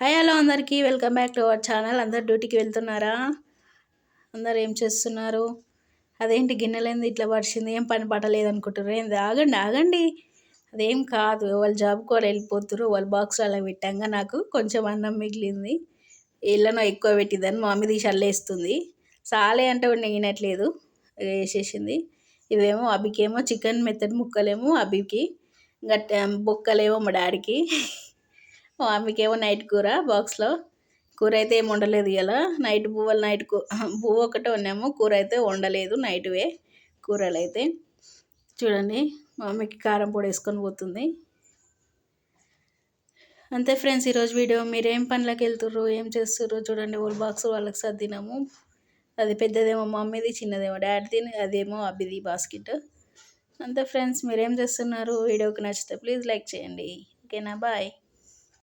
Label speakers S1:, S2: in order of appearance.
S1: Hi hello అందరికీ. Welcome back to our channel. అందరు డ్యూటీకి వెళ్తున్నారా? అందరు ఏం చేస్తున్నారు? అదేంటి గిన్నెలేంది ఇట్లా పడిచింది. ఏం పని పడలేదు అనుకుంటారు ఏంది? ఆగండి ఆగండి. అదేం కాదు. వాళ్ళు జాబ్కి వాళ్ళు వెళ్ళిపోతున్నారు వాళ్ళ బాక్స్ అలా పెట్టాక నాకు కొంచెం అన్నం మిగిలింది. ఇళ్ళను ఎక్కువ పెట్టిందని మా మమ్మీ తీసి అల్లేస్తుంది సాలే అంటే నెగినట్లేదు. వేసేసింది. ఇవేమో అభికేమో చికెన్ మెత్తడి ముక్కలేమో అభికి గట్ట బొక్కలేమో మా డాడీకి. ఆమెకేమో నైట్ కూర బాక్స్లో. కూర అయితే ఏమి వండలేదు ఇలా నైట్ పువ్వులు నైట్ పువ్వు ఒకటే ఉన్నాము కూర అయితే వండలేదు నైట్వే కూరలు అయితే చూడండి మమ్మీకి కారం పొడి వేసుకొని పోతుంది. అంతే ఫ్రెండ్స్ ఈరోజు వీడియో. మీరు ఏం పనులకు వెళ్తుర్రు? ఏం చేస్తుర్రు? చూడండి ఓల్ బాక్స్ వాళ్ళకి సర్దినాము. అది పెద్దదేమో మమ్మీది చిన్నదేమో డాడీది అదేమో అబ్బిది బాస్కెట్. అంతే ఫ్రెండ్స్ మీరేం చేస్తున్నారు? వీడియోకి నచ్చితే ప్లీజ్ లైక్ చేయండి. ఓకేనా? బాయ్.